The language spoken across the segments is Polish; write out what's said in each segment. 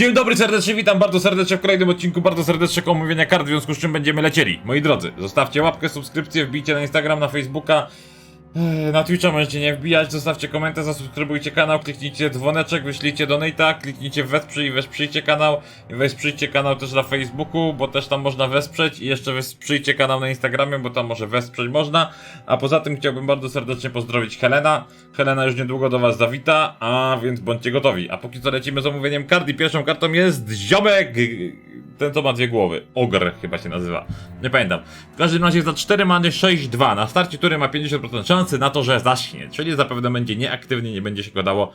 Dzień dobry, serdecznie witam bardzo serdecznie w kolejnym odcinku bardzo serdecznego omówienia kart, w związku z czym będziemy lecieli. Moi drodzy, zostawcie łapkę, subskrypcję, wbijcie na Instagram, na Facebooka, Na Twitcha możecie nie wbijać, zostawcie komentarz, zasubskrybujcie kanał, kliknijcie dzwoneczek, wyślijcie donata, kliknijcie wesprzyj i wesprzyjcie kanał. I wesprzyjcie kanał też na Facebooku, bo też tam można wesprzeć. I jeszcze wesprzyjcie kanał na Instagramie, bo tam może wesprzeć można, a poza tym chciałbym bardzo serdecznie pozdrowić Helena. Helena już niedługo do was zawita, a więc bądźcie gotowi. A póki co lecimy z omówieniem kart i pierwszą kartą jest Ziomek, ten co ma dwie głowy, Ogr chyba się nazywa, nie pamiętam. W każdym razie za 4 many 6-2, na starcie który ma 50% szansy na to, że zaśnie, czyli zapewne będzie nieaktywny, nie będzie się go dało,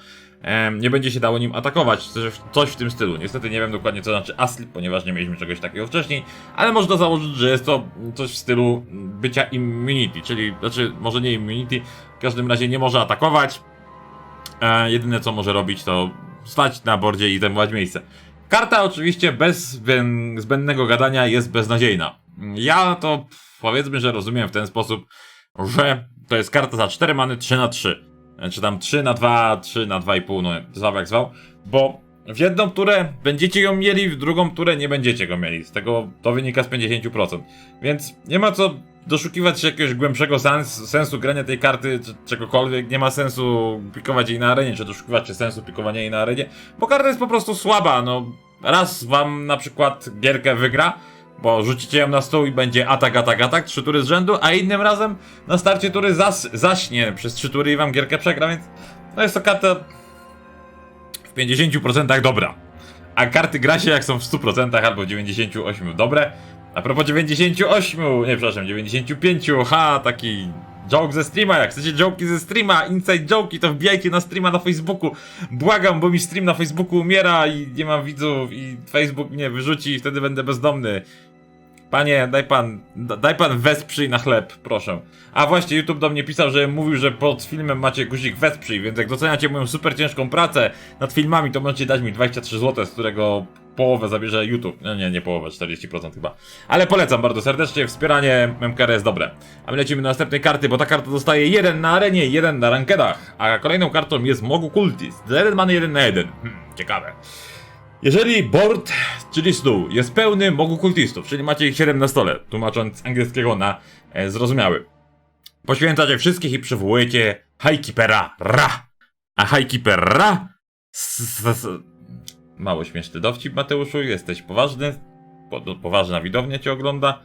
nie będzie się dało nim atakować, coś, w tym stylu. Niestety nie wiem dokładnie co znaczy aslip, ponieważ nie mieliśmy czegoś takiego wcześniej, ale można założyć, że jest to coś w stylu bycia immunity, czyli, znaczy może nie immunity, w każdym razie nie może atakować, e, jedyne co może robić to stać na bordzie i zajmować miejsce. Karta oczywiście bez zbęd- zbędnego gadania jest beznadziejna. Ja to powiedzmy, że rozumiem w ten sposób, że to jest karta za 4 many 3 na 3 Czy tam 3 na 2, 3 na 2,5, no zwał jak zwał. Bo w jedną turę będziecie ją mieli, w drugą turę nie będziecie go mieli. Z tego to wynika z 50%. Więc nie ma co doszukiwać się jakiegoś głębszego sens, sensu grania tej karty, czy czegokolwiek. Nie ma sensu pikować jej na arenie, czy doszukiwać się sensu pikowania jej na arenie, bo karta jest po prostu słaba. No, raz wam na przykład gierkę wygra, bo rzucicie ją na stół i będzie atak, atak, atak, trzy tury z rzędu, a innym razem na starcie tury zas zaśnie przez trzy tury i wam gierkę przegra, więc no jest to karta w 50% dobra. A karty gra się jak są w 100% albo w 98% dobre. A propos 98, nie przepraszam, 95, ha, taki joke ze streama, jak chcecie joki ze streama, inside joki, to wbijajcie na streama na Facebooku. Błagam, bo mi stream na Facebooku umiera i nie mam widzów i Facebook mnie wyrzuci i wtedy będę bezdomny. Panie, daj pan, da- daj pan wesprzyj na chleb, proszę. A właśnie, YouTube do mnie pisał, że mówił, że pod filmem macie guzik wesprzyj, więc jak doceniacie moją super ciężką pracę nad filmami, to możecie dać mi 23 zł, z którego połowę zabierze YouTube. No nie, nie połowę, 40% chyba. Ale polecam bardzo serdecznie, wspieranie MKR jest dobre. A my lecimy do następnej karty, bo ta karta dostaje jeden na arenie, jeden na rankedach. A kolejną kartą jest Mogu Cultist. Za jeden mamy jeden na jeden. Hmm, ciekawe. Jeżeli board, czyli stół, jest pełny mogu kultistów, czyli macie ich 7 na stole, tłumacząc z angielskiego na e, zrozumiały, poświęcacie wszystkich i przywołujecie Highkeepera Ra. A Highkeeper Ra... s- s- s- Mało śmieszny dowcip, Mateuszu, jesteś poważny, po, poważna widownia cię ogląda,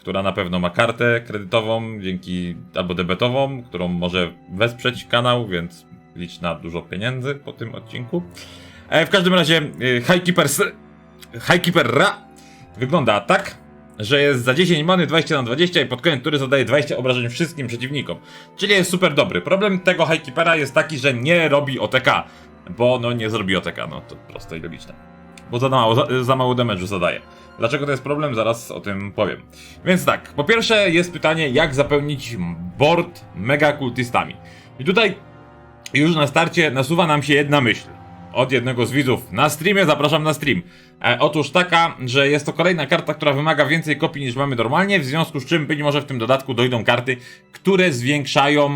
która na pewno ma kartę kredytową, dzięki, albo debetową, którą może wesprzeć kanał, więc licz na dużo pieniędzy po tym odcinku. E, w każdym razie y, Highkeeper, Highkeeper Ra wygląda tak, że jest za 10 many 20 na 20 i pod koniec tury zadaje 20 obrażeń wszystkim przeciwnikom. Czyli jest super dobry. Problem tego Highkeepera jest taki, że nie robi OTK, bo no nie zrobi OTK, no to proste i logiczne. Bo za mało, za, za mało damage'u zadaje. Dlaczego to jest problem? Zaraz o tym powiem. Więc tak, po pierwsze jest pytanie, jak zapełnić board mega kultystami. I tutaj już na starcie nasuwa nam się jedna myśl. Od jednego z widzów na streamie, zapraszam na stream. E, otóż taka, że jest to kolejna karta, która wymaga więcej kopii niż mamy normalnie, w związku z czym być może w tym dodatku dojdą karty, które zwiększają,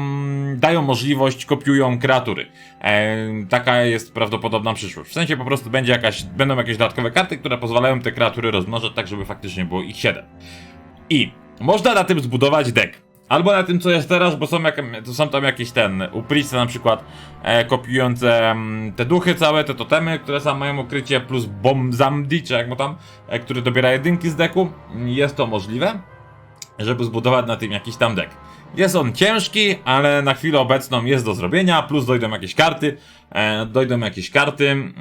dają możliwość, kopiują kreatury. E, taka jest prawdopodobna przyszłość. W sensie po prostu będzie jakaś, będą jakieś dodatkowe karty, które pozwalają te kreatury rozmnożyć tak, żeby faktycznie było ich 7. I można na tym zbudować deck. Albo na tym, co jest teraz, bo są, jak, są tam jakieś ten, u Priesta na przykład, e, kopiujące mm, te duchy całe, te totemy, które sam mają ukrycie, plus bomb zamdi, czy jak mu tam, e, który dobiera jedynki z deku. Jest to możliwe, żeby zbudować na tym jakiś tam deck. Jest on ciężki, ale na chwilę obecną jest do zrobienia, plus dojdą jakieś karty, e, dojdą jakieś karty, mm,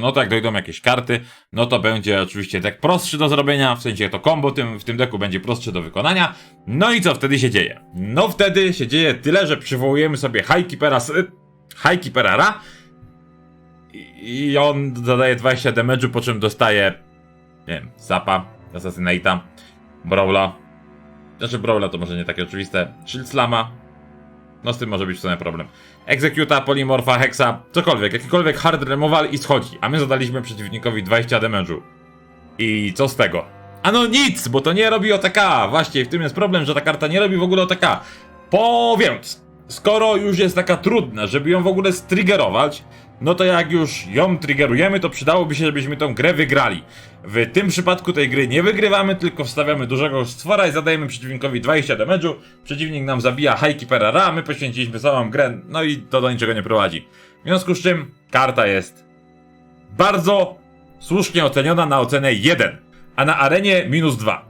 no tak, dojdą jakieś karty, no to będzie oczywiście deck prostszy do zrobienia, w sensie to combo tym, w tym deku będzie prostszy do wykonania. No i co wtedy się dzieje? No wtedy się dzieje tyle, że przywołujemy sobie Highkeepera, Highkeepera Ra i on zadaje 20 damage'u, po czym dostaje, nie wiem, Zapa, Assassinate'a, Brawla, znaczy Brawla to może nie takie oczywiste, Shield Slama, no z tym może być w sumie problem. Executa, Polymorfa, Hexa, cokolwiek, jakikolwiek hard removal i schodzi, a my zadaliśmy przeciwnikowi 20 damage'u. I co z tego? A no nic, bo to nie robi OTK. Właśnie, w tym jest problem, że ta karta nie robi w ogóle OTK. Po więc, skoro już jest taka trudna, żeby ją w ogóle striggerować, no to jak już ją triggerujemy, to przydałoby się, żebyśmy tą grę wygrali. W tym przypadku tej gry nie wygrywamy, tylko wstawiamy dużego stwora i zadajemy przeciwnikowi 20 damage'u. Przeciwnik nam zabija Highkeepera Ra, my poświęciliśmy całą grę, no i to do niczego nie prowadzi. W związku z czym karta jest bardzo słusznie oceniona na ocenę 1, a na arenie minus 2.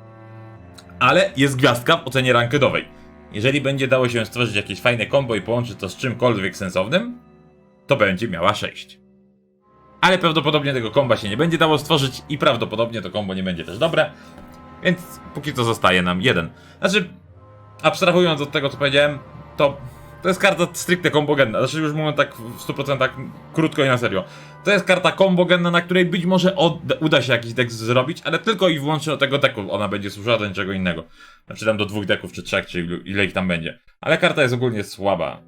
Ale jest gwiazdka w ocenie rankedowej. Jeżeli będzie dało się stworzyć jakieś fajne combo i połączyć to z czymkolwiek sensownym, to będzie miała 6. Ale prawdopodobnie tego komba się nie będzie dało stworzyć i prawdopodobnie to kombo nie będzie też dobre, więc póki co zostaje nam jeden. Znaczy, abstrahując od tego co powiedziałem, to to jest karta stricte kombogenna. Znaczy już mówiąc tak w 100% krótko i na serio. To jest karta kombogenna, na której być może uda się jakiś deck zrobić, ale tylko i wyłącznie do tego deku ona będzie służyła do niczego innego. Znaczy tam do dwóch deków, czy trzech, czy ile ich tam będzie. Ale karta jest ogólnie słaba.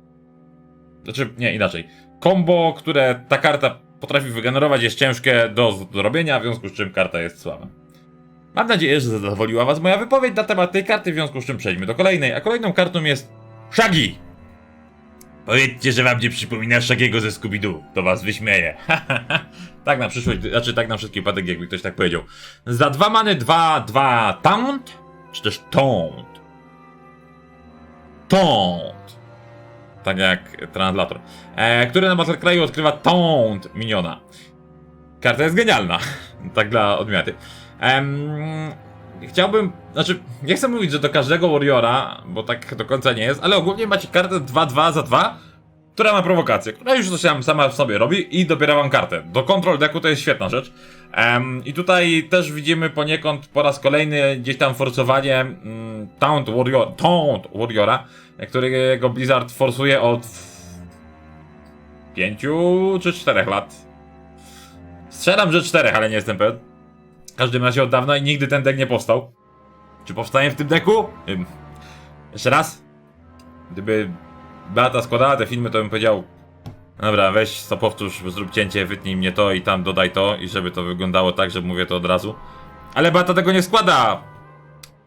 Znaczy, nie, inaczej. Kombo, które ta karta potrafi wygenerować jest ciężkie do zrobienia, w związku z czym karta jest słaba. Mam nadzieję, że zadowoliła was moja wypowiedź na temat tej karty, w związku z czym przejdźmy do kolejnej. A kolejną kartą jest Shaggy! Powiedzcie, że wam nie przypomina Shaggy'ego ze Scooby-Doo, to was wyśmieje. tak na przyszłość, znaczy tak na wszystkie wypadek, jakby ktoś tak powiedział. Za dwa many, dwa, dwa taunt, czy też taunt. Taunt. Tak jak translator. E, który na Battle Cry'u odkrywa taunt miniona. Karta jest genialna. tak dla odmiany. Em, chciałbym, znaczy, nie chcę mówić, że do każdego Warriora, bo tak do końca nie jest, ale ogólnie macie kartę 2-2 za 2, która ma prowokację, która już coś tam sama w sobie robi i dobiera wam kartę. Do control decku to jest świetna rzecz. Em, I tutaj też widzimy poniekąd po raz kolejny gdzieś tam forsowanie mm, Taunt, Warrior, Taunt Warriora, którego Blizzard forsuje od pięciu czy czterech lat. Strzelam, że czterech, ale nie jestem pewien. W każdym razie od dawna i nigdy ten deck nie powstał. Czy powstanie w tym deku? Jeszcze raz? Gdyby Beata składała te filmy, to bym powiedział Dobra, weź to powtórz, zrób cięcie, wytnij mnie to i tam dodaj to i żeby to wyglądało tak, że mówię to od razu. Ale Beata tego nie składa!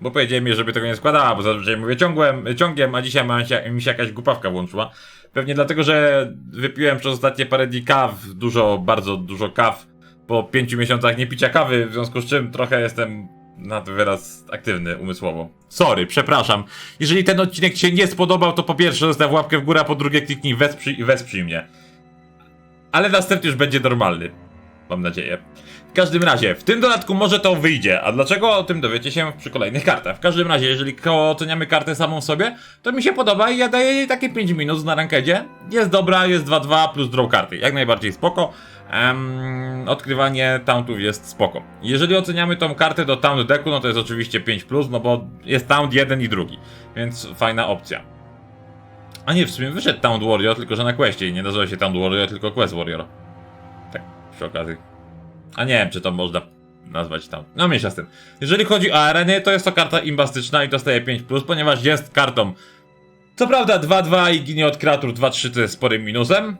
Bo powiedziałem mi, żeby tego nie składała, bo zazwyczaj mówię ciągłem, ciągiem, a dzisiaj ma się, mi się jakaś głupawka włączyła. Pewnie dlatego, że wypiłem przez ostatnie parę dni kaw, dużo, bardzo dużo kaw po pięciu miesiącach nie picia kawy, w związku z czym trochę jestem na to wyraz aktywny umysłowo. Sorry, przepraszam. Jeżeli ten odcinek Ci się nie spodobał, to po pierwsze zostaw łapkę w górę, a po drugie kliknij wesprzyj i wesprzyj mnie. Ale następny już będzie normalny. Mam nadzieję. W każdym razie, w tym dodatku może to wyjdzie, a dlaczego o tym dowiecie się przy kolejnych kartach. W każdym razie, jeżeli oceniamy kartę samą sobie, to mi się podoba i ja daję jej takie 5 minut na rankedzie. Jest dobra, jest 2-2 plus draw karty. Jak najbardziej spoko. Em, odkrywanie tauntów jest spoko. Jeżeli oceniamy tą kartę do taunt decku, no to jest oczywiście 5+, plus, no bo jest taunt jeden i drugi, więc fajna opcja. A nie, w sumie wyszedł Taunt Warrior, tylko że na questie i nie nazywa się Taunt Warrior, tylko Quest Warrior. Przy okazji. A nie wiem, czy to można nazwać tam. No mniejsza z tym. Jeżeli chodzi o areny, to jest to karta imbastyczna i dostaje 5+, ponieważ jest kartą co prawda 2-2 i ginie od kreatur 2-3 to jest sporym minusem, em,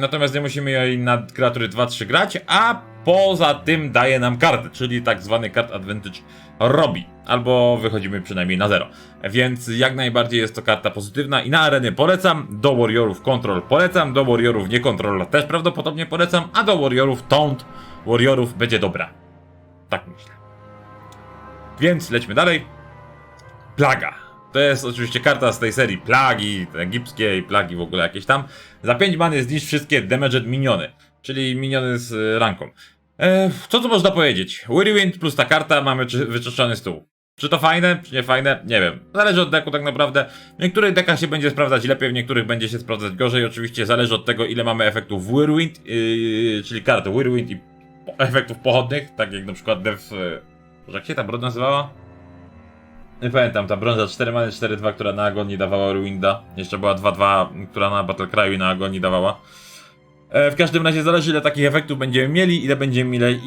natomiast nie musimy jej na kreatury 2-3 grać, a poza tym daje nam kartę, czyli tak zwany card advantage robi, albo wychodzimy przynajmniej na 0. Więc jak najbardziej jest to karta pozytywna i na areny polecam, do Warriorów Control polecam, do Warriorów nie Control też prawdopodobnie polecam, a do Warriorów Taunt Warriorów będzie dobra. Tak myślę. Więc lećmy dalej. Plaga. To jest oczywiście karta z tej serii plagi, te egipskie i plagi w ogóle jakieś tam. Za 5 man jest zniszcz wszystkie damaged miniony, czyli miniony z ranką. E, co tu można powiedzieć? Whirlwind plus ta karta, mamy czy- wyczyszczony stół. Czy to fajne, czy nie fajne? Nie wiem. Zależy od deku tak naprawdę. W niektórych dekach się będzie sprawdzać lepiej, w niektórych będzie się sprawdzać gorzej. Oczywiście zależy od tego, ile mamy efektów Whirlwind, yy, czyli karty Whirlwind i efektów pochodnych, tak jak na przykład Dev... Yy, jak się ta broń nazywała? Nie pamiętam, ta brąza 4 many 4-2, która na agonii dawała Ruinda. Jeszcze była 2-2, która na Battle Cry'u i na agonii dawała. E, w każdym razie zależy ile takich efektów będziemy mieli, ile będziemy mieli,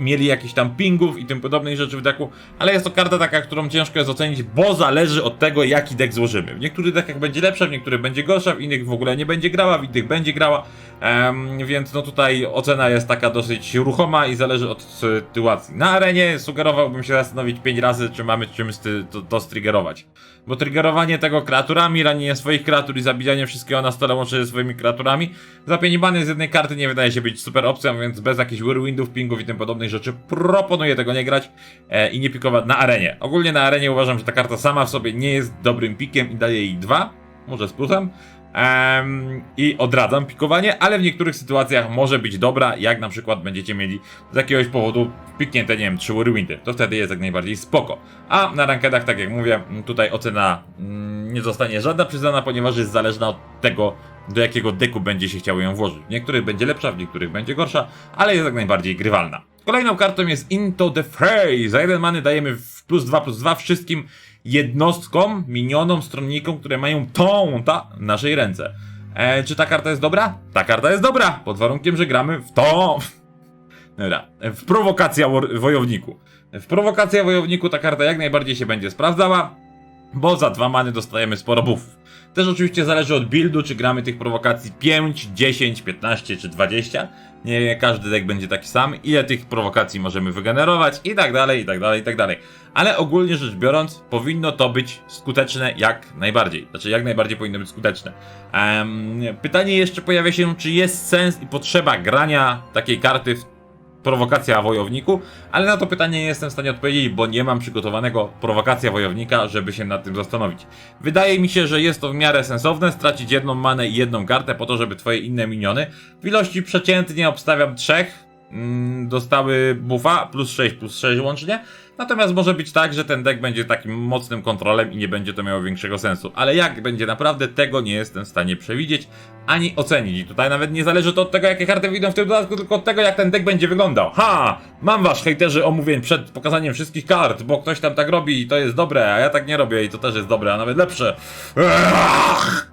mieli jakichś tam pingów i tym podobnych rzeczy w deku, ale jest to karta taka, którą ciężko jest ocenić, bo zależy od tego jaki deck złożymy. W niektórych deckach będzie lepsza, w niektórych będzie gorsza, w innych w ogóle nie będzie grała, w innych będzie grała, em, więc no tutaj ocena jest taka dosyć ruchoma i zależy od sytuacji. Na arenie sugerowałbym się zastanowić 5 razy, czy mamy czym sty- to, to striggerować. Bo triggerowanie tego kreaturami, ranienie swoich kreatur i zabijanie wszystkiego na stole łącznie ze swoimi kreaturami, za 5 bany z jednej karty nie wydaje się być super opcją, więc bez jakichś whirlwindów, pingów i tym podobnych rzeczy proponuję tego nie grać e, i nie pikować na arenie. Ogólnie na arenie uważam, że ta karta sama w sobie nie jest dobrym pikiem i daje jej dwa, może z plusem. Em, I odradzam pikowanie, ale w niektórych sytuacjach może być dobra, jak na przykład będziecie mieli z jakiegoś powodu piknięte, nie wiem, trzy whirlwindy. To wtedy jest jak najbardziej spoko. A na rankedach, tak jak mówię, tutaj ocena nie zostanie żadna przyznana, ponieważ jest zależna od tego, do jakiego deku będzie się chciało ją włożyć. W niektórych będzie lepsza, w niektórych będzie gorsza, ale jest jak najbardziej grywalna. Kolejną kartą jest Into the Fray. Za jeden many dajemy plus 2 plus 2 wszystkim jednostkom, minionom, stronnikom, które mają tą, ta w naszej ręce. E, czy ta karta jest dobra? Ta karta jest dobra, pod warunkiem, że gramy w tą. Dobra, w prowokacja wojowniku. W prowokacja wojowniku ta karta jak najbardziej się będzie sprawdzała, bo za dwa many dostajemy sporo buffów. Też oczywiście zależy od buildu, czy gramy tych prowokacji 5, 10, 15 czy 20. Nie każdy deck będzie taki sam, ile tych prowokacji możemy wygenerować i tak dalej, i tak dalej, i tak dalej. Ale ogólnie rzecz biorąc, powinno to być skuteczne jak najbardziej. Znaczy, jak najbardziej powinno być skuteczne. Em, pytanie jeszcze pojawia się, czy jest sens i potrzeba grania takiej karty w prowokacja wojowniku, ale na to pytanie nie jestem w stanie odpowiedzieć, bo nie mam przygotowanego prowokacja wojownika, żeby się nad tym zastanowić. Wydaje mi się, że jest to w miarę sensowne, stracić jedną manę i jedną kartę po to, żeby twoje inne miniony w ilości przeciętnie obstawiam trzech mm, dostały buffa plus 6 plus 6 łącznie. Natomiast może być tak, że ten deck będzie takim mocnym kontrolem i nie będzie to miało większego sensu. Ale jak będzie naprawdę, tego nie jestem w stanie przewidzieć ani ocenić. I tutaj nawet nie zależy to od tego, jakie karty wyjdą w tym dodatku, tylko od tego, jak ten deck będzie wyglądał. Ha! Mam was, hejterzy, omówień przed pokazaniem wszystkich kart, bo ktoś tam tak robi i to jest dobre, a ja tak nie robię i to też jest dobre, a nawet lepsze. Ech!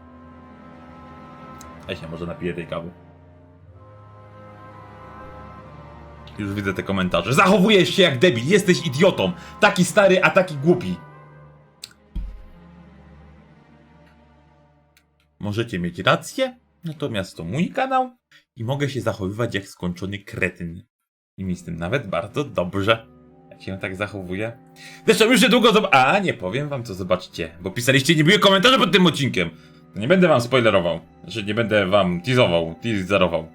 Ja się może napiję tej kawy. Już widzę te komentarze. Zachowujesz się jak debil, jesteś idiotą. Taki stary, a taki głupi. Możecie mieć rację, natomiast to mój kanał i mogę się zachowywać jak skończony kretyn. I mi z tym nawet bardzo dobrze. Jak się tak zachowuję. Zresztą już niedługo zob... A, nie powiem wam co zobaczcie, bo pisaliście niemiłe komentarze pod tym odcinkiem. Nie będę wam spoilerował. Znaczy nie będę wam teasował, teaserował.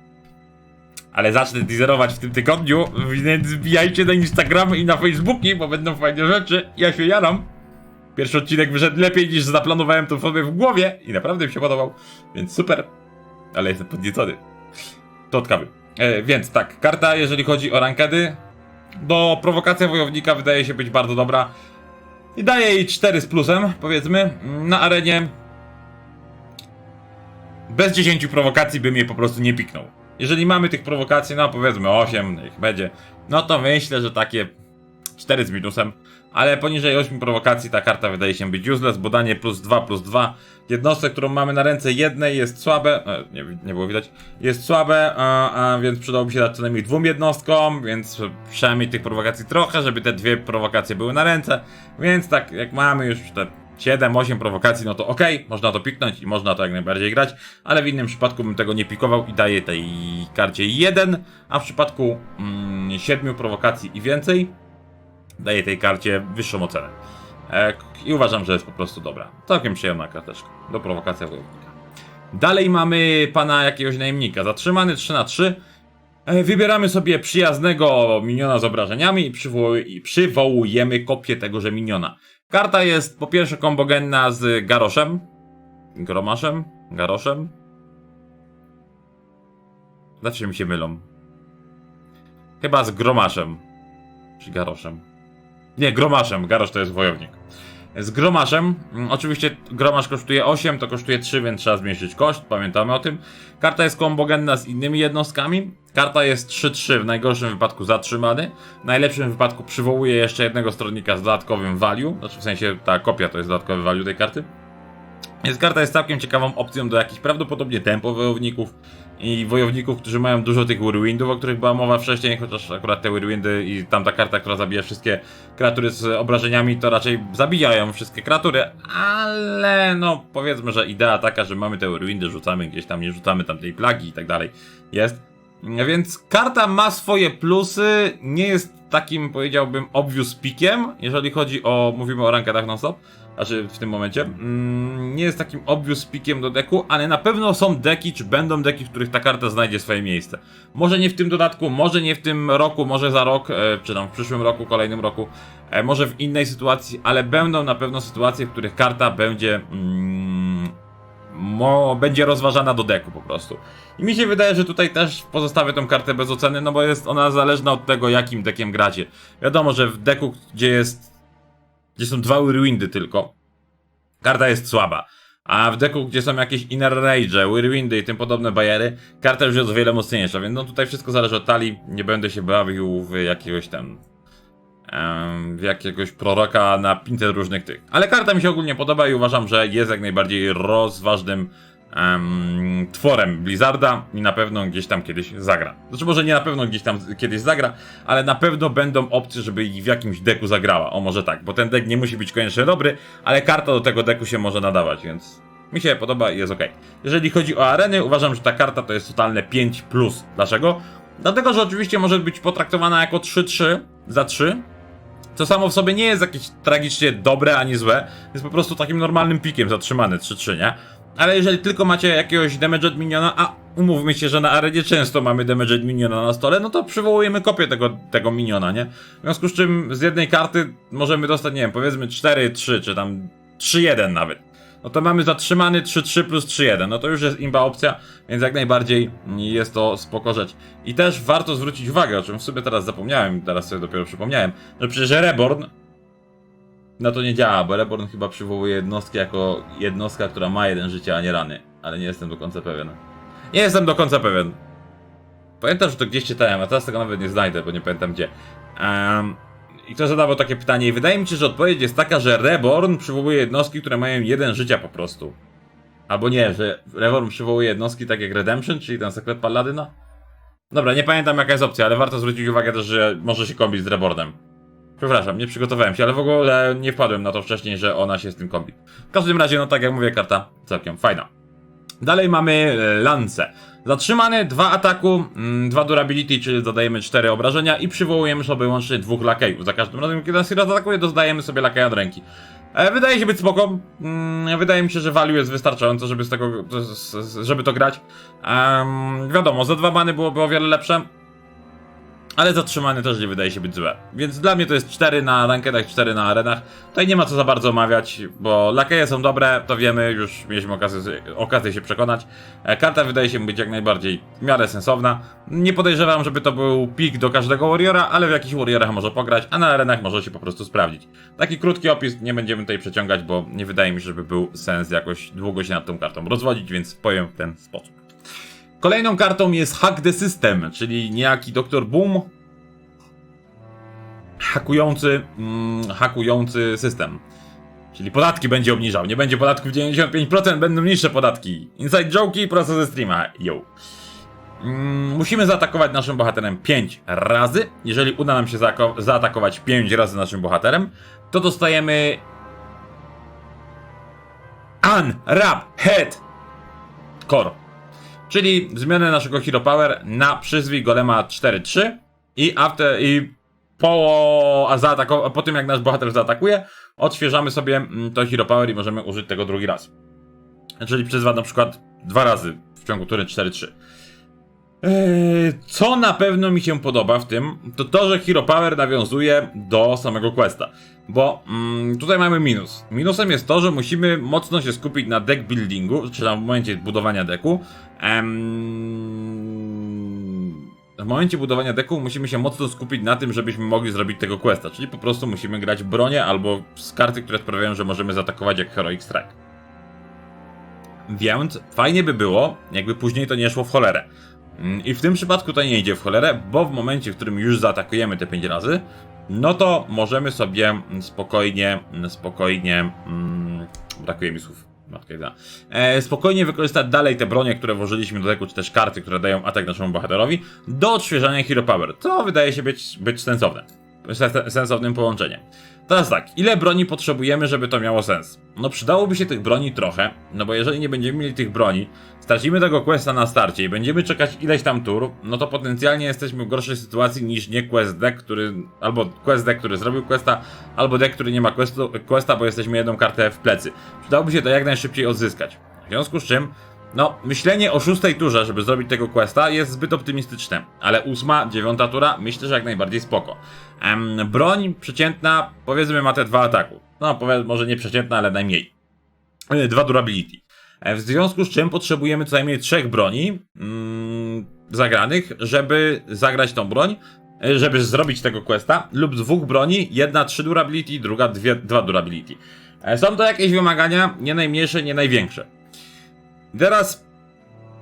Ale zacznę teaserować w tym tygodniu, więc wbijajcie na Instagram i na Facebooki, bo będą fajne rzeczy. Ja się jaram. Pierwszy odcinek wyszedł lepiej niż zaplanowałem to sobie w głowie i naprawdę mi się podobał, więc super. Ale jestem podniecony. To od kawy. E, więc tak, karta jeżeli chodzi o rankedy, do prowokacja wojownika wydaje się być bardzo dobra. I daje jej 4 z plusem, powiedzmy. Na arenie bez 10 prowokacji bym jej po prostu nie piknął. Jeżeli mamy tych prowokacji, no powiedzmy 8, niech będzie, no to myślę, że takie 4 z minusem, ale poniżej 8 prowokacji ta karta wydaje się być useless, bo danie plus 2 plus 2 jednostek, którą mamy na ręce jednej jest słabe, e, nie, nie było widać, jest słabe, a, a więc przydałoby się dać co najmniej dwóm jednostkom, więc przynajmniej tych prowokacji trochę, żeby te dwie prowokacje były na ręce, więc tak jak mamy już te 7-8 prowokacji, no to ok, można to piknąć i można to jak najbardziej grać, ale w innym przypadku bym tego nie pikował i daję tej karcie 1, a w przypadku mm, 7 prowokacji i więcej daję tej karcie wyższą ocenę. E, I uważam, że jest po prostu dobra. Całkiem przyjemna karteczka do prowokacja wojownika. Dalej mamy pana jakiegoś najemnika, zatrzymany 3 na 3 E, Wybieramy sobie przyjaznego miniona z obrażeniami i przywołujemy kopię tegoże miniona. Karta jest po pierwsze kombogenna z Garoszem. Gromaszem? Garoszem? Zawsze mi się mylą. Chyba z Gromaszem. Czy Garoszem? Nie, Gromaszem. Garosz to jest wojownik. Z Gromaszem. mm, Oczywiście Gromasz kosztuje 8, to kosztuje 3, więc trzeba zmniejszyć koszt. Pamiętamy o tym. Karta jest kombogenna z innymi jednostkami. Karta jest 3-3, w najgorszym wypadku zatrzymany. W najlepszym wypadku przywołuje jeszcze jednego stronnika z dodatkowym value. Znaczy w sensie ta kopia to jest dodatkowy value tej karty. Więc karta jest całkiem ciekawą opcją do jakichś prawdopodobnie tempo wojowników i wojowników, którzy mają dużo tych whirlwindów, o których była mowa wcześniej, chociaż akurat te whirlwindy i tamta karta, która zabija wszystkie kreatury z obrażeniami, to raczej zabijają wszystkie kreatury, ale no powiedzmy, że idea taka, że mamy te whirlwindy, rzucamy gdzieś tam, nie rzucamy tam tej plagi i tak dalej, jest. Więc karta ma swoje plusy, nie jest takim powiedziałbym obvious pikiem, jeżeli chodzi o, mówimy o rankedach non-stop, znaczy w tym momencie, mm, nie jest takim obvious pikiem do deku, ale na pewno są deki, czy będą deki, w których ta karta znajdzie swoje miejsce. Może nie w tym dodatku, może nie w tym roku, może za rok, e, czy tam w przyszłym roku, kolejnym roku, e, może w innej sytuacji, ale będą na pewno sytuacje, w których karta będzie. Mm, mo, będzie rozważana do deku po prostu. I mi się wydaje, że tutaj też pozostawię tą kartę bez oceny, no bo jest ona zależna od tego, jakim dekiem gracie. Wiadomo, że w deku, gdzie jest. Gdzie są dwa Whirlwindy tylko, karta jest słaba. A w deku, gdzie są jakieś Inner Rage, Whirlwindy i tym podobne bajery, karta już jest o wiele mocniejsza, więc no tutaj wszystko zależy od talii. Nie będę się bawił w jakiegoś tam w jakiegoś proroka na 500 różnych tych. Ale karta mi się ogólnie podoba i uważam, że jest jak najbardziej rozważnym em, tworem Blizzarda i na pewno gdzieś tam kiedyś zagra. Znaczy może nie na pewno gdzieś tam kiedyś zagra, ale na pewno będą opcje, żeby w jakimś deku zagrała. O może tak, bo ten dek nie musi być koniecznie dobry, ale karta do tego deku się może nadawać, więc mi się podoba i jest ok. Jeżeli chodzi o areny, uważam, że ta karta to jest totalne 5+. Dlaczego? Dlatego, że oczywiście może być potraktowana jako 3-3 za 3, co samo w sobie nie jest jakieś tragicznie dobre ani złe, jest po prostu takim normalnym pikiem zatrzymany 3-3, nie? Ale jeżeli tylko macie jakiegoś damage od miniona, a umówmy się, że na arenie często mamy damage od miniona na stole, no to przywołujemy kopię tego, tego miniona, nie? W związku z czym z jednej karty możemy dostać, nie wiem, powiedzmy 4-3, czy tam 3-1 nawet. No to mamy zatrzymany 3-3 plus 3-1, no to już jest imba opcja, więc jak najbardziej jest to spoko rzecz. I też warto zwrócić uwagę, o czym w sobie teraz zapomniałem, teraz sobie dopiero przypomniałem, że przecież Reborn no to nie działa, bo Reborn chyba przywołuje jednostkę jako jednostka, która ma jeden życie, a nie rany. Ale nie jestem do końca pewien. Nie jestem do końca pewien. Pamiętam, że to gdzieś czytałem, a teraz tego nawet nie znajdę, bo nie pamiętam gdzie. Em, I to zadawał takie pytanie i wydaje mi się, że odpowiedź jest taka, że Reborn przywołuje jednostki, które mają jeden życia po prostu. Albo nie, że Reborn przywołuje jednostki tak jak Redemption, czyli ten sekret Palladyna. Dobra, nie pamiętam jaka jest opcja, ale warto zwrócić uwagę też, że może się kombić z Rebornem. Przepraszam, nie przygotowałem się, ale w ogóle nie wpadłem na to wcześniej, że ona się z tym kombi. W każdym razie, no tak jak mówię, karta całkiem fajna. Dalej mamy e, lance. Zatrzymany, dwa ataku, mm, dwa durability, czyli dodajemy cztery obrażenia i przywołujemy sobie łącznie dwóch lakejów. Za każdym razem, kiedy nas raz atakuje, dodajemy sobie lakeja do ręki. E, wydaje się być spoko. Mm, wydaje mi się, że value jest wystarczająco, żeby z tego, żeby to grać. Em, wiadomo, za dwa many byłoby o wiele lepsze. Ale zatrzymany też nie wydaje się być złe. Więc dla mnie to jest 4 na rankedach, 4 na arenach. Tutaj nie ma co za bardzo omawiać, bo lakeje są dobre, to wiemy, już mieliśmy okazję, okazję się przekonać. E, Karta wydaje się być jak najbardziej w miarę sensowna. Nie podejrzewam, żeby to był pik do każdego Warriora, ale w jakichś Warriorach może pograć, a na arenach może się po prostu sprawdzić. Taki krótki opis nie będziemy tutaj przeciągać, bo nie wydaje mi się, żeby był sens jakoś długo się nad tą kartą rozwodzić, więc powiem w ten sposób. Kolejną kartą jest Hack the System, czyli niejaki Dr. Boom hakujący, mm, hakujący system. Czyli podatki będzie obniżał. Nie będzie podatków 95%, będą niższe podatki. Inside joke'i prosto ze streama. Yo. Mm, musimy zaatakować naszym bohaterem 5 razy. Jeżeli uda nam się zaatakować 5 razy naszym bohaterem, to dostajemy An, Rap, Head, Core. Czyli zmianę naszego Hero Power na przyzwij golema 4-3 i after i po, a po tym jak nasz bohater zaatakuje, odświeżamy sobie mm, to Hero Power i możemy użyć tego drugi raz. Czyli przyzwa na przykład dwa razy w ciągu tury 4-3. Eee, Co na pewno mi się podoba w tym, to to, że Hero Power nawiązuje do samego questa. Bo mm, tutaj mamy minus. Minusem jest to, że musimy mocno się skupić na deck buildingu, czy na momencie budowania deku. Em, w momencie budowania deku musimy się mocno skupić na tym, żebyśmy mogli zrobić tego questa. Czyli po prostu musimy grać bronię albo z karty, które sprawiają, że możemy zaatakować jak Heroic Strike. Więc fajnie by było, jakby później to nie szło w cholerę. I w tym przypadku to nie idzie w cholerę, bo w momencie, w którym już zaatakujemy te 5 razy, no to możemy sobie spokojnie, spokojnie, mm, brakuje mi słów, matka jedyna, e, spokojnie wykorzystać dalej te bronie, które włożyliśmy do deku, czy też karty, które dają atak naszemu bohaterowi, do odświeżania Hero Power. To wydaje się być, być sensowne. se- sensownym połączeniem. Teraz tak, ile broni potrzebujemy, żeby to miało sens? No przydałoby się tych broni trochę, no bo jeżeli nie będziemy mieli tych broni, stracimy tego questa na starcie i będziemy czekać ileś tam tur, no to potencjalnie jesteśmy w gorszej sytuacji niż nie quest deck, który, albo quest deck, który zrobił questa, albo deck, który nie ma questu, questa, bo jesteśmy jedną kartę w plecy. Przydałoby się to jak najszybciej odzyskać. W związku z czym, no, myślenie o szóstej turze, żeby zrobić tego questa jest zbyt optymistyczne, ale ósma, dziewiąta tura myślę, że jak najbardziej spoko. Em, broń przeciętna, powiedzmy, ma te dwa ataku. No, powiedzmy, może nie przeciętna, ale najmniej. E, Dwa durability. E, W związku z czym potrzebujemy co najmniej trzech broni mm, zagranych, żeby zagrać tą broń, e, żeby zrobić tego questa, lub dwóch broni, jedna trzy durability, druga dwie, dwa durability. E, Są to jakieś wymagania, nie najmniejsze, nie największe. Teraz,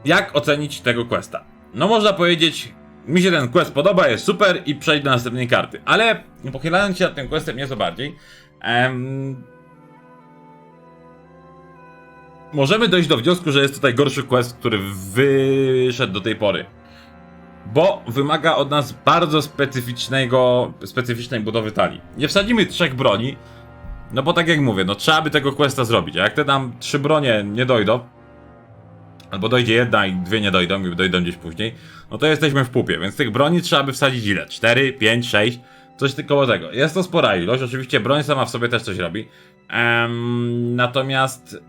jak ocenić tego questa? No można powiedzieć, mi się ten quest podoba, jest super i przejść do następnej karty. Ale pochylając się nad tym questem nieco bardziej, em, możemy dojść do wniosku, że jest tutaj gorszy quest, który wyszedł do tej pory. Bo wymaga od nas bardzo specyficznego, specyficznej budowy talii. Nie wsadzimy trzech broni, no bo tak jak mówię, no trzeba by tego questa zrobić. A jak te nam trzy bronie nie dojdą, albo dojdzie jedna i dwie nie dojdą i dojdą gdzieś później, no to jesteśmy w pupie, więc tych broni trzeba by wsadzić ile? 4, 5, 6, coś koło tego. Jest to spora ilość, oczywiście broń sama w sobie też coś robi. Em, natomiast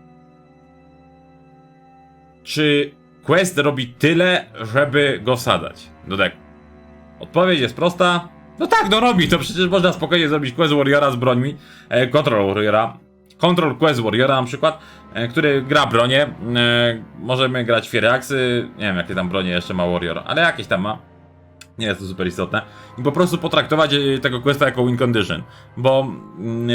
czy quest robi tyle, żeby go wsadzać do deku? Odpowiedź jest prosta. No tak, no robi, to przecież można spokojnie zrobić quest warriora z brońmi, e, control warriora, control quest warriora na przykład, e, który gra bronię, e, możemy grać Fireaxy, nie wiem jakie tam bronie jeszcze ma warrior, ale jakieś tam ma. Nie jest to super istotne. I po prostu potraktować e, tego questa jako win condition. Bo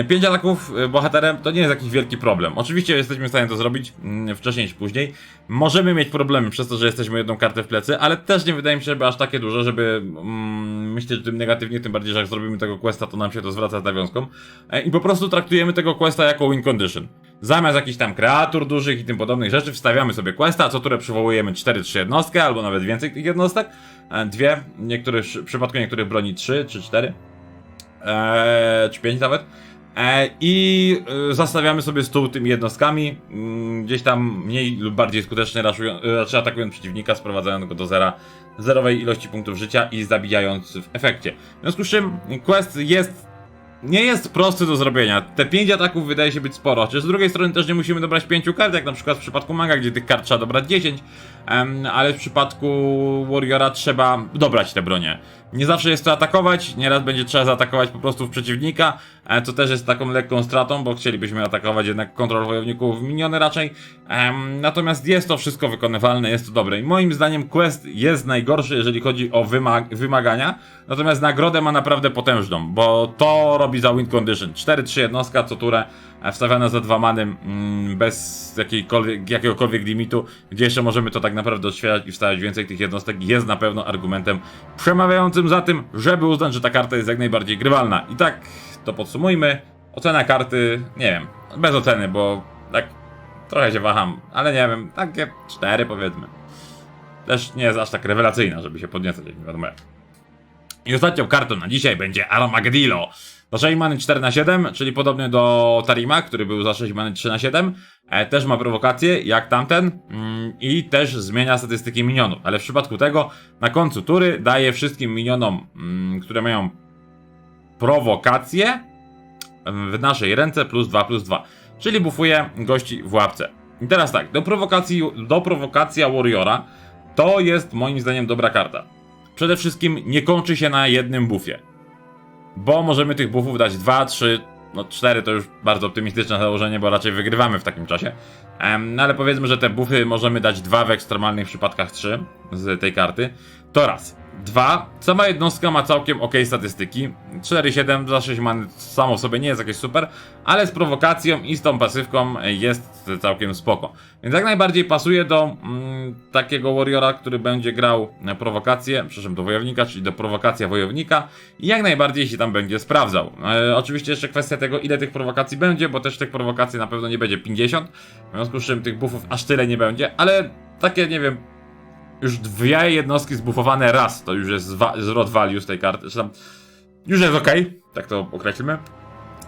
5 ataków e, bohaterem to nie jest jakiś wielki problem. Oczywiście jesteśmy w stanie to zrobić mm, wcześniej czy później. Możemy mieć problemy przez to, że jesteśmy jedną kartę w plecy, ale też nie wydaje mi się, żeby aż takie duże, żeby mm, myśleć tym negatywnie, tym bardziej, że jak zrobimy tego questa, to nam się to zwraca z nawiązką. E, I po prostu traktujemy tego questa jako win condition. Zamiast jakichś tam kreatur dużych i tym podobnych rzeczy, wstawiamy sobie questa, co turę przywołujemy 4-3 jednostkę, albo nawet więcej tych jednostek. E, Dwie, niektórych, w przypadku niektórych broni 3 czy 4, eee, czy 5 nawet. E, I e, zastawiamy sobie stół tymi jednostkami, mm, gdzieś tam mniej lub bardziej skutecznie raszują, e, znaczy atakując przeciwnika, sprowadzając go do zera, zerowej ilości punktów życia i zabijając w efekcie. W związku z czym quest jest nie jest prosty do zrobienia. Te 5 ataków wydaje się być sporo. Chociaż z drugiej strony też nie musimy dobrać 5 kart, jak na przykład w przypadku maga, gdzie tych kart trzeba dobrać 10. Em, ale w przypadku Warriora trzeba dobrać te bronie. Nie zawsze jest to atakować, nieraz będzie trzeba zaatakować po prostu w przeciwnika, e, co też jest taką lekką stratą, bo chcielibyśmy atakować jednak kontrol wojowników miniony raczej. Natomiast jest to wszystko wykonywalne, jest to dobre. I moim zdaniem quest jest najgorszy, jeżeli chodzi o wymag wymagania, natomiast nagrodę ma naprawdę potężną, bo to robi za win condition. 4-3 jednostka co turę, e, wstawiana za dwa many, mm, bez jakiegokolwiek limitu, gdzie jeszcze możemy to tak naprawdę odświeżać i wstawiać więcej tych jednostek, jest na pewno argumentem przemawiającym za tym, żeby uznać, że ta karta jest jak najbardziej grywalna. I tak to podsumujmy. Ocena karty, nie wiem, bez oceny, bo tak trochę się waham, ale nie wiem, takie 4 powiedzmy. Też nie jest aż tak rewelacyjna, żeby się podniecać, nie wiadomo jak. I ostatnią kartą na dzisiaj będzie Armagedillo. Za 6 many 4 na 7, czyli podobnie do Tarima, który był za 6 many 3 na 7. E, też ma prowokację, jak tamten. Mm, I też zmienia statystyki minionów. Ale w przypadku tego, na końcu tury daje wszystkim minionom, mm, które mają prowokację w naszej ręce plus 2 plus 2. Czyli bufuje gości w łapce. I teraz tak, do prowokacji, do prowokacja Warriora to jest moim zdaniem dobra karta. Przede wszystkim nie kończy się na jednym buffie. Bo możemy tych buffów dać 2, 3, no 4 to już bardzo optymistyczne założenie, bo raczej wygrywamy w takim czasie. No ale powiedzmy, że te buffy możemy dać 2 w ekstremalnych przypadkach 3 z tej karty. To raz. Dwa, sama jednostka ma całkiem ok statystyki. 4,7 za 6 man samo sobie nie jest jakieś super, ale z prowokacją i z tą pasywką jest całkiem spoko. Więc jak najbardziej pasuje do mm, takiego warriora, który będzie grał prowokację, przepraszam, do wojownika, czyli do prowokacja wojownika i jak najbardziej się tam będzie sprawdzał. E, oczywiście jeszcze kwestia tego, ile tych prowokacji będzie, bo też tych prowokacji na pewno nie będzie 50, w związku z czym tych buffów aż tyle nie będzie, ale takie, nie wiem, już dwie jednostki zbufowane raz, to już jest zwrot value z tej karty, tam już jest ok, tak to określmy.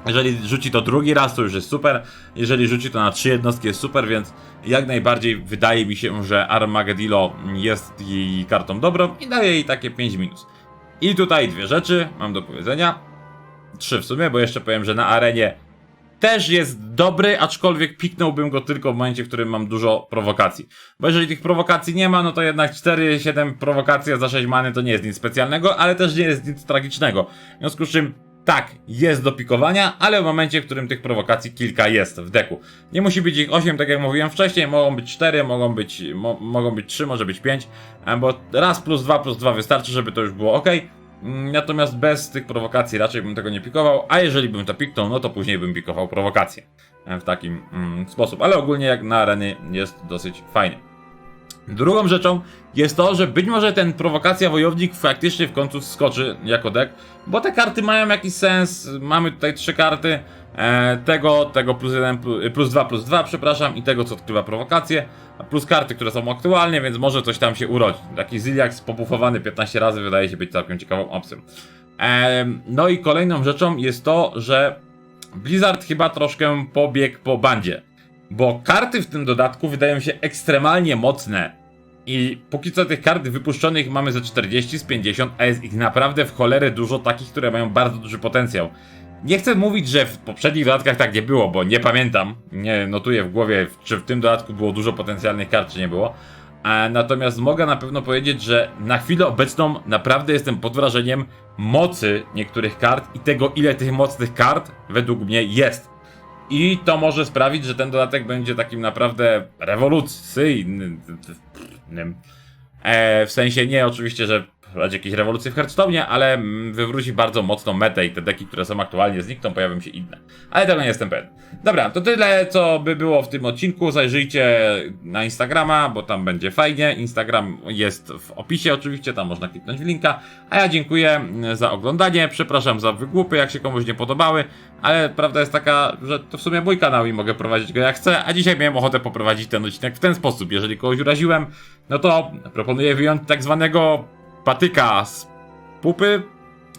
Jeżeli rzuci to drugi raz, to już jest super. Jeżeli rzuci to na trzy jednostki, jest super, więc jak najbardziej wydaje mi się, że Armageddilo jest jej kartą dobrą i daje jej takie 5 minus. I tutaj dwie rzeczy mam do powiedzenia. Trzy w sumie, bo jeszcze powiem, że na arenie też jest dobry, aczkolwiek piknąłbym go tylko w momencie, w którym mam dużo prowokacji. Bo jeżeli tych prowokacji nie ma, no to jednak 4-7 prowokacja za 6 many to nie jest nic specjalnego, ale też nie jest nic tragicznego. W związku z czym tak, jest do pikowania, ale w momencie, w którym tych prowokacji kilka jest w deku. Nie musi być ich 8, tak jak mówiłem wcześniej, mogą być 4, mogą być, mo mogą być 3, może być 5, bo raz plus 2 plus 2 wystarczy, żeby to już było ok. Natomiast bez tych prowokacji raczej bym tego nie pikował, a jeżeli bym to piknął, no to później bym pikował prowokację e, w takim mm, sposób. Ale ogólnie jak na areny jest dosyć fajny. Drugą rzeczą jest to, że być może ten prowokacja wojownik faktycznie w końcu skoczy jako deck, bo te karty mają jakiś sens. Mamy tutaj trzy karty. E, tego, tego plus 1, plus 2, plus 2, przepraszam, i tego, co odkrywa prowokację, plus karty, które są aktualnie, więc może coś tam się urodzi. Taki Ziliax popufowany 15 razy wydaje się być całkiem ciekawą opcją. E, no i kolejną rzeczą jest to, że Blizzard chyba troszkę pobiegł po bandzie. Bo karty w tym dodatku wydają się ekstremalnie mocne. I póki co tych kart wypuszczonych mamy ze 40 z 50, a jest ich naprawdę w cholerę dużo takich, które mają bardzo duży potencjał. Nie chcę mówić, że w poprzednich dodatkach tak nie było, bo nie pamiętam, nie notuję w głowie, czy w tym dodatku było dużo potencjalnych kart, czy nie było. A natomiast mogę na pewno powiedzieć, że na chwilę obecną naprawdę jestem pod wrażeniem mocy niektórych kart i tego, ile tych mocnych kart według mnie jest. I to może sprawić, że ten dodatek będzie takim naprawdę rewolucyjnym. E, w sensie nie oczywiście, że wprowadzi jakieś rewolucje w Hearthstone, ale mm, wywróci bardzo mocną metę i te deki, które są aktualnie znikną, pojawią się inne. Ale tego nie jestem pewien. Dobra, to tyle, co by było w tym odcinku. Zajrzyjcie na Instagrama, bo tam będzie fajnie. Instagram jest w opisie oczywiście, tam można kliknąć w linka. A ja dziękuję mm, za oglądanie. Przepraszam za wygłupy, jak się komuś nie podobały, ale prawda jest taka, że to w sumie mój kanał i mogę prowadzić go jak chcę, a dzisiaj miałem ochotę poprowadzić ten odcinek w ten sposób. Jeżeli kogoś uraziłem, no to proponuję wyjąć tak zwanego patyka z pupy.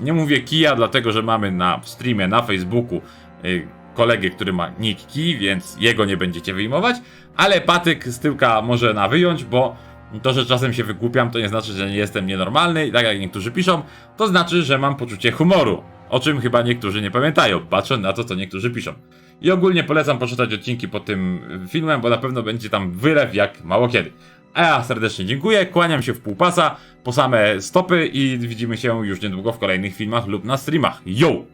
Nie mówię kija, dlatego że mamy na streamie na Facebooku y, kolegę, który ma nick więc jego nie będziecie wyjmować, ale patyk z tyłka może na wyjąć, bo to, że czasem się wygłupiam, to nie znaczy, że nie jestem nienormalny, tak jak niektórzy piszą, to znaczy, że mam poczucie humoru. O czym chyba niektórzy nie pamiętają, patrząc na to, co niektórzy piszą. I ogólnie polecam poczytać odcinki pod tym filmem, bo na pewno będzie tam wylew jak mało kiedy. A ja serdecznie dziękuję, kłaniam się w pół pasa, po same stopy i widzimy się już niedługo w kolejnych filmach lub na streamach. Yo!